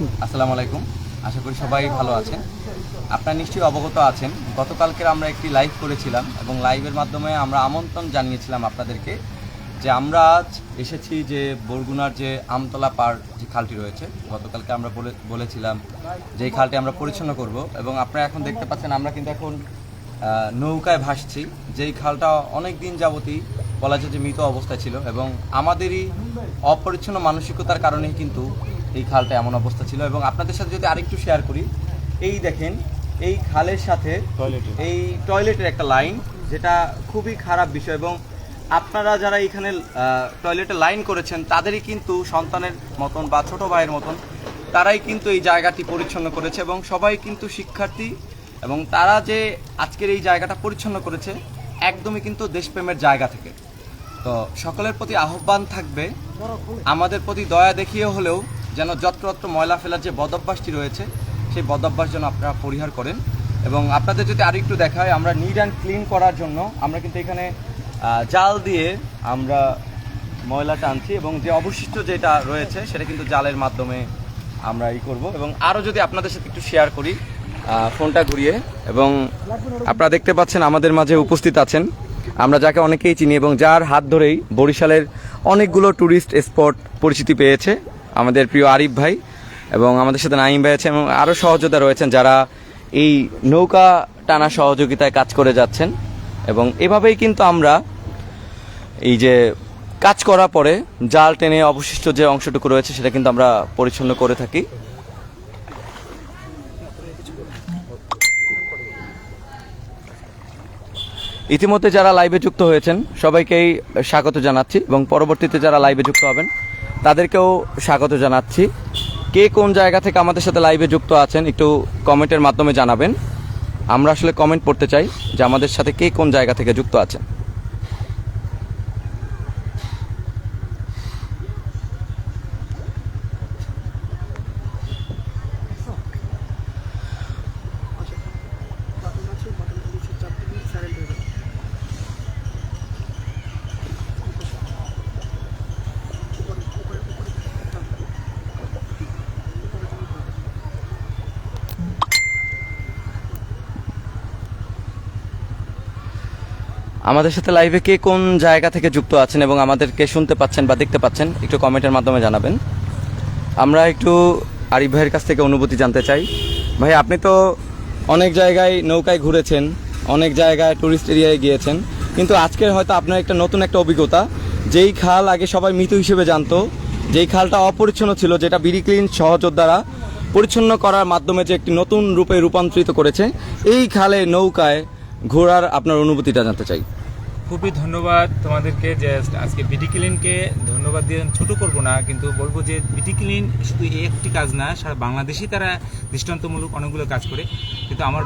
আসসালামু আলাইকুম। আশা করি সবাই ভালো আছেন। আপনারা নিশ্চয়ই অবগত আছেন গতকালকে আমরা একটি লাইভ করেছিলাম এবং লাইভের মাধ্যমে আমরা আমন্ত্রণ জানিয়েছিলাম আপনাদেরকে যে আমরা আজ এসেছি যে বরগুনার যে আমতলা পার যে খালটি রয়েছে, গতকালকে আমরা বলে বলেছিলাম যে এই খালটি আমরা পরিচ্ছন্ন করব এবং আপনারা এখন দেখতে পাচ্ছেন আমরা কিন্তু এখন নৌকায় ভাসছি। যেই খালটা অনেক দিন যাবতই বলা যায় যে মৃত অবস্থায় ছিল এবং আমাদেরই অপরিচ্ছন্ন মানসিকতার কারণেই কিন্তু এই খালটা এমন অবস্থা ছিল। এবং আপনাদের সাথে যদি আরেকটু শেয়ার করি এই দেখেন এই খালের সাথে এই টয়লেটের একটা লাইন যেটা খুবই খারাপ বিষয় এবং আপনারা যারা এখানে টয়লেটে লাইন করেছেন তাদেরই কিন্তু সন্তানের মতন বা ছোট ভাইয়ের মতন তারাই কিন্তু এই জায়গাটি পরিচ্ছন্ন করেছে এবং সবাই কিন্তু শিক্ষার্থী এবং তারা যে আজকের এই জায়গাটা পরিচ্ছন্ন করেছে একদমই কিন্তু দেশপ্রেমের জায়গা থেকে। তো সকলের প্রতি আহ্বান থাকবে আমাদের প্রতি দয়া দেখিয়ে হলেও যেন যত্রতত্র ময়লা ফেলার যে বদভ্যাসটি রয়েছে, সেই বদভ্যাস যেন আপনারা পরিহার করেন। এবং আপনাদের যদি আরও একটু দেখায়, আমরা নিট অ্যান্ড ক্লিন করার জন্য আমরা কিন্তু এখানে জাল দিয়ে আমরা ময়লা টানছি এবং যে অবশিষ্ট যেটা রয়েছে, সেটা কিন্তু জালের মাধ্যমে আমরা ই করব। এবং আরও যদি আপনাদের সাথে একটু শেয়ার করি ফোনটা ঘুরিয়ে। এবং আপনারা দেখতে পাচ্ছেন আমাদের মাঝে উপস্থিত আছেন। আমরা যাকে অনেকেই চিনি এবং যার হাত ধরেই বরিশালের অনেকগুলো ট্যুরিস্ট স্পট পরিচিতি পেয়েছে। আমাদের প্রিয় আরিফ ভাই এবং আমাদের সাথে নাইম ভাই আছে এবং আরও সহযোদ্ধা রয়েছেন যারা এই নৌকা টানা সহযোগিতায় কাজ করে যাচ্ছেন। এবং এভাবেই কিন্তু আমরা এই যে কাজ করার পরে জাল টেনে অবশিষ্ট যে অংশটুকু রয়েছে সেটা কিন্তু আমরা পরিচ্ছন্ন করে থাকি। ইতিমধ্যে যারা লাইভে যুক্ত হয়েছেন সবাইকেই স্বাগত জানাচ্ছি এবং পরবর্তীতে যারা লাইভে যুক্ত হবেন তাদেরকেও স্বাগত জানাচ্ছি। কে কোন জায়গা থেকে আমাদের সাথে লাইভে যুক্ত আছেন একটু কমেন্টের মাধ্যমে জানাবেন। আমরা আসলে কমেন্ট পড়তে চাই যে আমাদের সাথে কে কোন জায়গা থেকে যুক্ত আছেন। আমাদের সাথে লাইভে কে কোন জায়গা থেকে যুক্ত আছেন এবং আমাদেরকে শুনতে পাচ্ছেন বা দেখতে পাচ্ছেন, একটু কমেন্টের মাধ্যমে জানাবেন। আমরা একটু আরিফ ভাইয়ের কাছ থেকে অনুভূতি জানতে চাই। ভাই, আপনি তো অনেক জায়গায় নৌকায় ঘুরেছেন, অনেক জায়গায় টুরিস্ট এরিয়ায় গিয়েছেন, কিন্তু আজকের হয়তো আপনার একটা নতুন একটা অভিজ্ঞতা। যেই খাল আগে সবাই মৃত হিসেবে জানতো, যেই খালটা অপরিচ্ছন্ন ছিল, যেটা বিডি ক্লিন সহযোদ্ধারা পরিচ্ছন্ন করার মাধ্যমে যে একটি নতুন রূপে রূপান্তরিত করেছে, এই খালে নৌকায় ঘোরার আপনার অনুভূতিটা জানতে চাই। খুবই ধন্যবাদ তোমাদেরকে যে আজকে বিডি ক্লিনকে ধন্যবাদ দিয়ে ছোট করব না, কিন্তু বলব যে বিডি ক্লিন শুধু একটি কাজ না, সারা বাংলাদেশেই তারা দৃষ্টান্তমূলক অনেকগুলো কাজ করে। কিন্তু আমার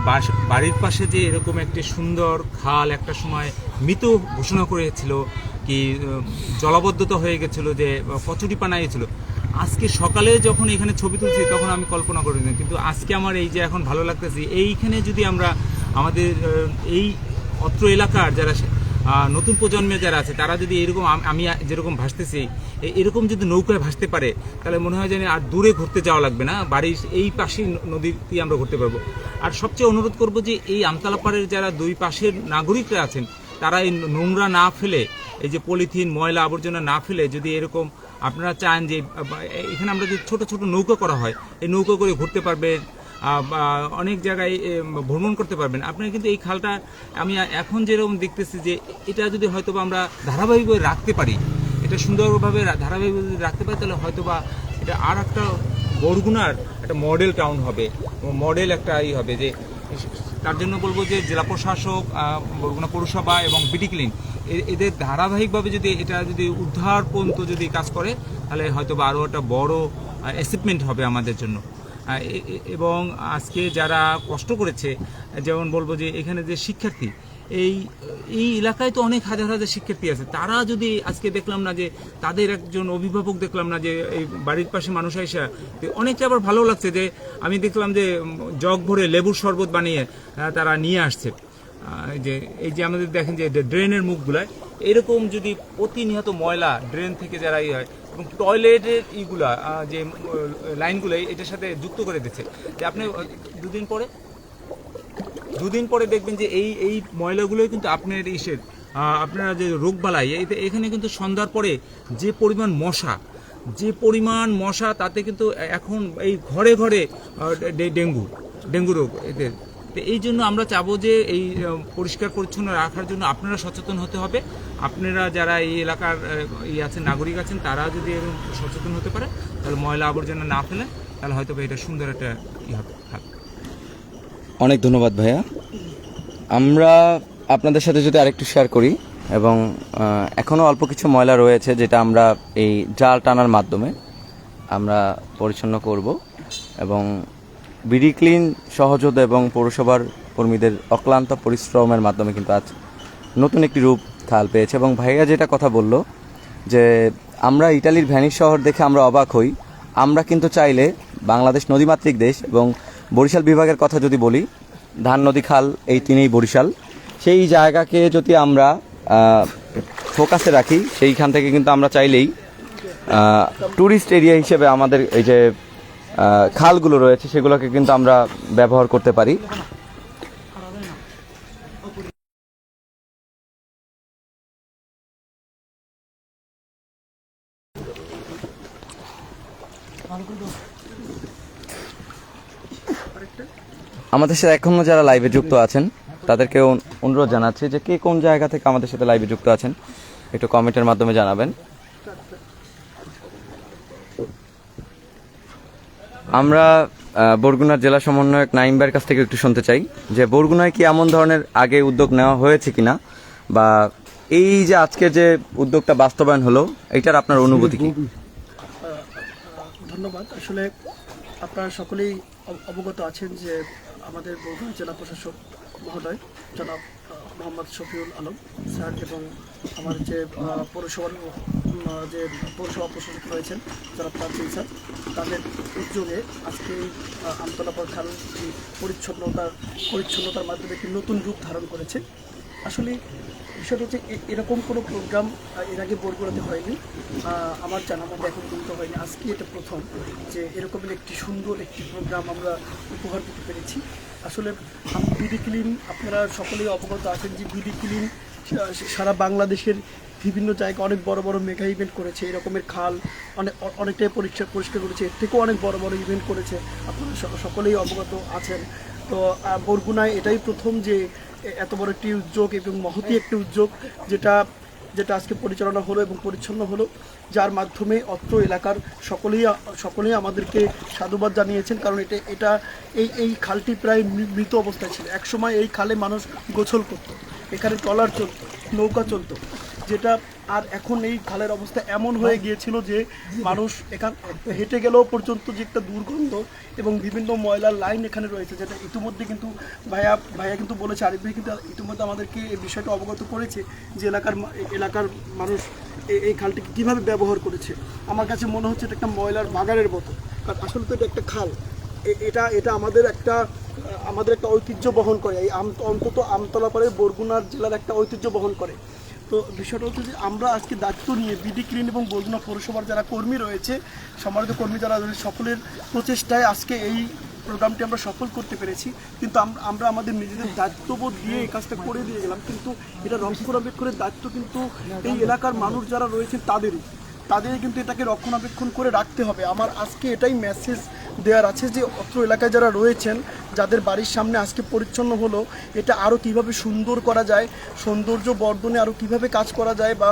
বাড়ির পাশে যে এরকম একটি সুন্দর খাল একটা সময় মৃত ঘোষণা করেছিল কি জলাবদ্ধতা হয়ে গেছিল যে কচুরি পানাইছিল আজকে সকালে যখন এখানে ছবি তুলছি, তখন আমি কল্পনা করিনি, কিন্তু আজকে আমার এই যে এখন ভালো লাগতেছে, এইখানে যদি আমরা আমাদের এই অত্র এলাকার যারা নতুন প্রজন্মে যারা আছে তারা যদি এরকম আম- যেরকম ভাসতেছি এরকম যদি নৌকায় ভাসতে পারে তাহলে মনে হয় যেন আর দূরে ঘুরতে যাওয়া লাগবে না বাড়ির এই পাশেই নদীতে আমরা ঘুরতে পারব। আর সবচেয়ে অনুরোধ করব যে এই আমতলাপাড়ের যারা দুই পাশের নাগরিকরা আছেন তারা এই নোংরা না ফেলে এই যে পলিথিন ময়লা আবর্জনা না ফেলে যদি এরকম আপনারা চান যে এখানে আমরা যদি ছোট ছোট নৌকা করা হয় এই নৌকা করে ঘুরতে পারবেন আহ, বা অনেক জায়গায় ভ্রমণ করতে পারবেন। আপনারা কিন্তু এই খালটা, আমি এখন যেরকম দেখতেছি যে, এটা যদি হয়তো আমরা ধারাবাহিকভাবে রাখতে পারি, এটা সুন্দরভাবে ধারাবাহিকভাবে যদি রাখতে পারি, তাহলে হয়তো বা এটা আর একটা বরগুনার একটা মডেল টাউন হবে মডেল একটা ই হবে যে, তার জন্য বলব যে জেলা প্রশাসক বরগুনা পৌরসভা এবং বিডি ক্লিন এদের ধারাবাহিকভাবে যদি এটা যদি উদ্ধার পর্যন্ত যদি কাজ করে, তাহলে হয়তো বা আরও একটা বড় অ্যাচিভমেন্ট হবে আমাদের জন্য। এবং আজকে যারা কষ্ট করেছে, যেমন বলব যে এখানে যে শিক্ষার্থী, এই এই এলাকায় তো অনেক হাজার হাজার শিক্ষার্থী আছে। তারা যদি আজকে দেখলাম না যে তাদের একজন অভিভাবক দেখলাম না যে এই বাড়ির পাশে মানুষ আইসা অনেকটা আবার ভালো লাগছে যে আমি দেখলাম যে জগ ভরে লেবুর শরবত বানিয়ে তারা নিয়ে আসছে। যে, এই যে আমাদের দেখেন যে ড্রেনের মুখগুলায় এরকম যদি প্রতিনিয়ত ময়লা ড্রেন থেকে যারা ই হয় এবং টয়লেটের ইগুলা যে লাইনগুলো, এটার সাথে যুক্ত করে দিচ্ছে, যে আপনি দুদিন পরে দুদিন পরে দেখবেন যে এই এই ময়লাগুলোই কিন্তু আপনার ইসের আপনারা যে রোগবালাই এখানে কিন্তু সন্ধ্যার পরে যে পরিমাণ মশা, যে পরিমাণ মশা তাতে কিন্তু এখন এই ঘরে ঘরে ডেঙ্গু ডেঙ্গু রোগ এদের। তো এই জন্য আমরা চাবো যে এই পরিষ্কার পরিচ্ছন্ন রাখার জন্য আপনারা সচেতন হতে হবে। আপনারা যারা এই এলাকার আহ, ই আছেন নাগরিক আছেন তারা যদি সচেতন হতে পারে তাহলে ময়লা আবর্জনা না ফেলে তাহলে হয়তো এটা সুন্দর একটা ই হবে। অনেক ধন্যবাদ ভাইয়া। আমরা আপনাদের সাথে যদি আরেকটু শেয়ার করি এবং এখনও অল্প কিছু ময়লা রয়েছে যেটা আমরা এই জাল টানার মাধ্যমে আমরা পরিচ্ছন্ন করব এবং বিডি ক্লিন সহযোদ্ধা এবং পৌরসভার কর্মীদের অক্লান্ত পরিশ্রমের মাধ্যমে কিন্তু আজ নতুন একটি রূপ থাল পেয়েছে। এবং ভাইয়া যেটা কথা বলল, যে আমরা ইটালির ভ্যানিস শহর দেখে আমরা অবাক হই। আমরা কিন্তু চাইলে বাংলাদেশ নদীমাতৃক দেশ এবং বরিশাল বিভাগের কথা যদি বলি, ধান, নদী, খাল, এই তিনেই বরিশাল। সেই জায়গাকে যদি আমরা ফোকাসে রাখি, সেইখান থেকে কিন্তু আমরা চাইলেই ট্যুরিস্ট এরিয়া হিসেবে আমাদের এই যে খালগুলো রয়েছে, সেগুলোকে কিন্তু আমরা ব্যবহার করতে পারি। আমাদের সাথে এখনও যারা লাইভে যুক্ত আছেন, তাদেরকে অনু- অনুরোধ জানাচ্ছি যে কে কোন জায়গা থেকে আমাদের সাথে লাইভে যুক্ত আছেন, একটু কমেন্টের মাধ্যমে জানাবেন। আমরা বরগুনার জেলা সমন্বয়ক নাইম ভাইয়ের কাছ থেকে একটু শুনতে চাই যে বরগুনায় কি এমন ধরনের আগে উদ্যোগ নেওয়া হয়েছে কিনা? বা এই যে আজকে যে উদ্যোগটা বাস্তবায়ন হলো এটার আপনার অনুভূতি কি? ধন্যবাদ। আসলে আপনারা সকলেই অবগত আছেন যে আমাদের বগুড়া জেলা প্রশাসক মহোদয় জনাব মোহাম্মদ শফিউল আলম স্যার এবং আমার যে পৌরসভার যে পৌরসভা প্রশাসক রয়েছেন যারা প্রাচীন স্যার তাদের উদ্যোগে আজকে এই, আমতলা এই পরিচ্ছন্নতার পরিচ্ছন্নতার মাধ্যমে একটি নতুন রূপ ধারণ করেছে। আসলে বিষয়টা হচ্ছে এরকম কোনো প্রোগ্রাম এর আগে বরগুড়াতে হয়নি। আমার জানা মতো এখন পর্যন্ত হয়নি। আজকে এটা প্রথম যে এরকমের একটি সুন্দর একটি প্রোগ্রাম আমরা উপহার দিতে পেরেছি। আসলে বিডি ক্লিন, আপনারা সকলেই অবগত আছেন যে বিডি ক্লিন সারা বাংলাদেশের বিভিন্ন জায়গায় অনেক বড় বড় মেগা ইভেন্ট করেছে। এরকমের খাল অনেক অনেকটাই পরিষ্কার পরিষ্কার করেছে। এর থেকেও অনেক বড় বড় ইভেন্ট করেছে। আপনারা সকলেই অবগত আছেন। তো বরগুনায় এটাই প্রথম যে এত বড় একটি উদ্যোগ এবং মহতি একটি উদ্যোগ যেটা যেটা আজকে পরিচালনা হলো এবং পরিচ্ছন্ন হলো, যার মাধ্যমে অত্র এলাকার সকলেই সকলেই আমাদেরকে সাধুবাদ জানিয়েছেন, কারণ এটা এটা এই এই খালটি প্রায় মৃত অবস্থায় ছিল। একসময় এই খালে মানুষ গোছল করত। এখানে ট্রলার চলত, নৌকা চলত, যেটা আর এখন এই খালের অবস্থা এমন হয়ে গিয়েছিল যে মানুষ এখান হেঁটে গেলেও পর্যন্ত যে একটা দুর্গন্ধ এবং বিভিন্ন ময়লার লাইন এখানে রয়েছে, যেটা ইতিমধ্যে কিন্তু ভাইয়া ভাইয়া কিন্তু বলেছে, আরিফ ভাই কিন্তু ইতিমধ্যে আমাদেরকে এই বিষয়টা অবগত করেছে যে এলাকার এলাকার মানুষ এই খালটিকে কীভাবে ব্যবহার করেছে। আমার কাছে মনে হচ্ছে এটা একটা ময়লার বাগানের মতো। কারণ আসলে তো এটা একটা খাল। এটা এটা আমাদের একটা আমাদের একটা ঐতিহ্য বহন করে। এই অন্তত আমতলা পাড়ের বরগুনার জেলার একটা ঐতিহ্য বহন করে। তো বিষয়টা হচ্ছে যে আমরা আজকে দায়িত্ব নিয়ে বিডি ক্লিন এবং বরগুনা পৌরসভার যারা কর্মী রয়েছে, সম্মানিত কর্মী যারা রয়েছে, সকলের প্রচেষ্টায় আজকে এই প্রোগ্রামটি আমরা সফল করতে পেরেছি। কিন্তু আমরা আমাদের নিজেদের দায়িত্ববোধ দিয়ে এই কাজটা করে দিয়ে গেলাম, কিন্তু এটা রক্ষণাবেক্ষণের দায়িত্ব কিন্তু এই এলাকার মানুষ যারা রয়েছেন তাদেরই। তাদের কিন্তু এটাকে রক্ষণাবেক্ষণ করে রাখতে হবে। আমার আজকে এটাই মেসেজ দেওয়ার আছে যে অত্র এলাকায় যারা রয়েছেন, যাদের বাড়ির সামনে আজকে পরিচ্ছন্ন হলো, এটা আরও কীভাবে সুন্দর করা যায়, সৌন্দর্য বর্ধনে আরও কীভাবে কাজ করা যায় বা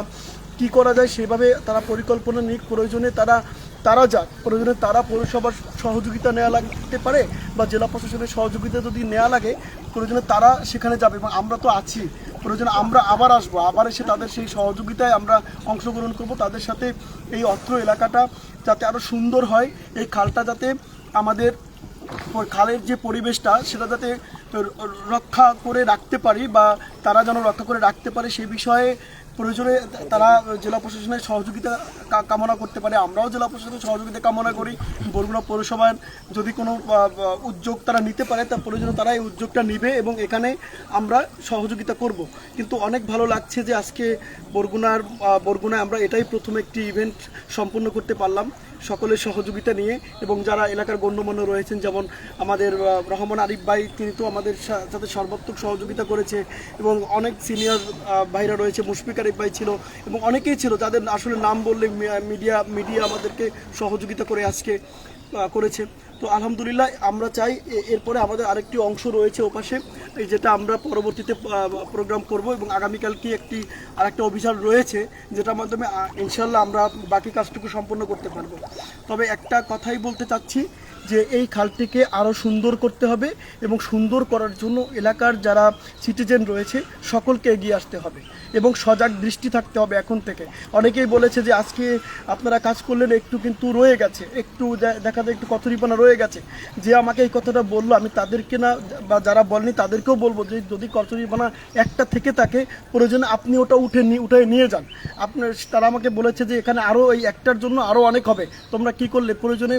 কি করা যায় সেভাবে তারা পরিকল্পনা নিক, প্রয়োজনে তারা তারা যাক, প্রয়োজনে তারা পৌরসভার সহযোগিতা নেওয়া লাগতে পারে বা জেলা প্রশাসনের সহযোগিতা যদি নেওয়া লাগে, প্রয়োজনে তারা সেখানে যাবে এবং আমরা তো আছি। প্রয়োজনে আমরা আবার আসব, আবার এসে তাদের সেই সহযোগিতায় আমরা অংশগ্রহণ করব। তাদের সাথে এই অত্র এলাকাটা যাতে আরও সুন্দর হয়, এই খালটা যাতে আমাদের খালের যে পরিবেশটা, সেটা যাতে রক্ষা করে রাখতে পারি বা তারা যেন রক্ষা করে রাখতে পারে সে বিষয়ে প্রয়োজনে তারা জেলা প্রশাসনের সহযোগিতা কামনা করতে পারে। আমরাও জেলা প্রশাসনের সহযোগিতা কামনা করি। বরগুনা পৌরসভার যদি কোনো উদ্যোগ তারা নিতে পারে তা প্রয়োজনে তারা এই উদ্যোগটা নিবে এবং এখানে আমরা সহযোগিতা করব। কিন্তু অনেক ভালো লাগছে যে আজকে বরগুনার বরগুনায় আমরা এটাই প্রথম একটি ইভেন্ট সম্পন্ন করতে পারলাম সকলের সহযোগিতা নিয়ে এবং যারা এলাকার গণ্যমান্য রয়েছেন, যেমন আমাদের রহমান আরিফ ভাই, তিনি তো আমাদের সাথে সর্বাত্মক সহযোগিতা করেছে এবং অনেক সিনিয়র ভাইরা রয়েছে, মুশফিক আরিফ ভাই ছিল এবং অনেকেই ছিল যাদের আসলে নাম বললে মিডিয়া মিডিয়া আমাদেরকে সহযোগিতা করে আজকে করেছে। তো আলহামদুলিল্লাহ আমরা চাই এরপরে আমাদের আরেকটি অংশ রয়েছে ওপাশে যেটা আমরা পরবর্তীতে প্রোগ্রাম করব এবং আগামীকাল কি একটি আরেকটা অভিযান রয়েছে যেটার মাধ্যমে ইনশাল্লাহ আমরা বাকি কাজটুকু সম্পন্ন করতে পারব। তবে একটা কথাই বলতে চাচ্ছি যে এই খালটিকে আরও সুন্দর করতে হবে এবং সুন্দর করার জন্য এলাকার যারা সিটিজেন রয়েছে সকলকে এগিয়ে আসতে হবে এবং সজাগ দৃষ্টি থাকতে হবে এখন থেকে। অনেকেই বলেছে যে আজকে আপনারা কাজ করলেন, একটু কিন্তু রয়ে গেছে, একটু দেখা যায় একটু কচুরিপানা রয়ে গেছে। যে আমাকে এই কথাটা বলল, আমি তাদেরকে না, বা যারা বলেনি তাদেরকেও বলব যে যদি কচুরিপানা একটা থেকে থাকে, প্রয়োজনে আপনি ওটা উঠে নিয়ে উঠে নিয়ে যান। আপনার, তারা আমাকে বলেছে যে এখানে আরও এই একটার জন্য আরও অনেক হবে। তোমরা কি করলে? প্রয়োজনে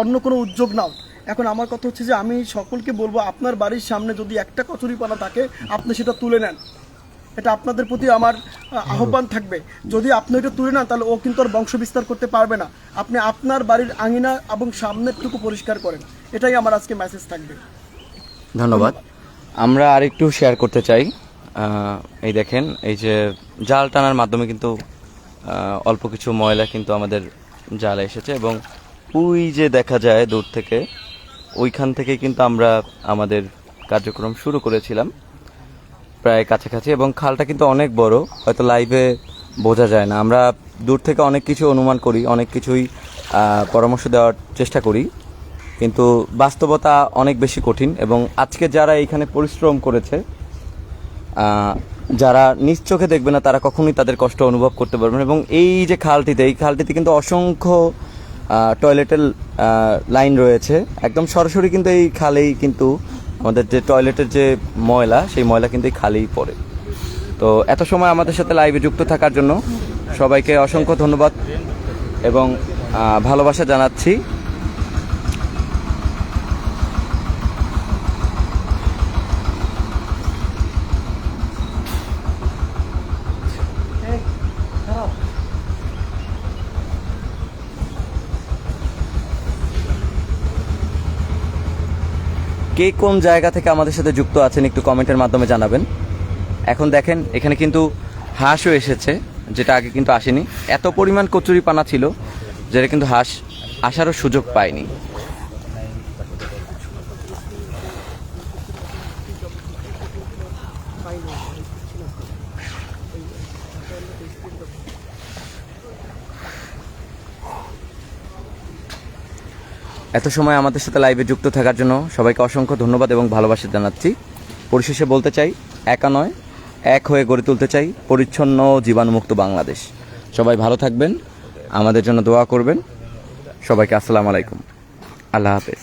অন্য কোনো উদ্যোগ নাও। এখন আমার কথা হচ্ছে যে আমি সকলকে বলব আপনার বাড়ির সামনে যদি একটা কচুরিপানা থাকে আপনি সেটা তুলে নেন। এটা আপনাদের প্রতি আমার আহ্বান থাকবে। যদি আপনি এটা তুলে নেন তাহলে ও কিন্তু আর বংশ বিস্তার করতে পারবে না। আপনি আপনার বাড়ির আঙিনা এবং সামনেরটুকু পরিষ্কার করেন। এটাই আমার আজকে মেসেজ থাকবে। ধন্যবাদ। আমরা আরেকটু শেয়ার করতে চাই। এই দেখেন এই যে জাল টানার মাধ্যমে কিন্তু অল্প কিছু ময়লা কিন্তু আমাদের জালে এসেছে এবং ওই যে দেখা যায় দূর থেকে, ওইখান থেকে কিন্তু আমরা আমাদের কার্যক্রম শুরু করেছিলাম, প্রায় কাছাকাছি, এবং খালটা কিন্তু অনেক বড়, হয়তো লাইভে বোঝা যায় না। আমরা দূর থেকে অনেক কিছু অনুমান করি, অনেক কিছুই পরামর্শ দেওয়ার চেষ্টা করি, কিন্তু বাস্তবতা অনেক বেশি কঠিন, এবং আজকে যারা এইখানে পরিশ্রম করেছে যারা নিজ চোখে দেখবে না, তারা কখনোই তাদের কষ্ট অনুভব করতে পারবে না, এবং এই যে খালটিতে, এই খালটিতে কিন্তু অসংখ্য টয়লেটের লাইন রয়েছে। একদম সরাসরি কিন্তু এই খালেই কিন্তু আমাদের যে টয়লেটের যে ময়লা, সেই ময়লা কিন্তু এই খালেই পড়ে। তো এত সময় আমাদের সাথে লাইভে যুক্ত থাকার জন্য সবাইকে অসংখ্য ধন্যবাদ এবং ভালোবাসা জানাচ্ছি। কে কোন জায়গা থেকে আমাদের সাথে যুক্ত আছেন একটু কমেন্টের মাধ্যমে জানাবেন। এখন দেখেন, এখানে কিন্তু হাঁসও এসেছে, যেটা আগে কিন্তু আসেনি। এত পরিমাণ কচুরি পানা ছিল, যেটা কিন্তু হাঁস আসারও সুযোগ পায়নি। এত সময় আমাদের সাথে লাইভে যুক্ত থাকার জন্য সবাইকে অসংখ্য ধন্যবাদ এবং ভালোবাসা জানাচ্ছি। পরিশেষে বলতে চাই, একা নয়, এক হয়ে গড়ে তুলতে চাই পরিচ্ছন্ন জীবাণুমুক্ত বাংলাদেশ। সবাই ভালো থাকবেন, আমাদের জন্য দোয়া করবেন। সবাইকে আসসালামু আলাইকুম। আল্লাহ হাফেজ।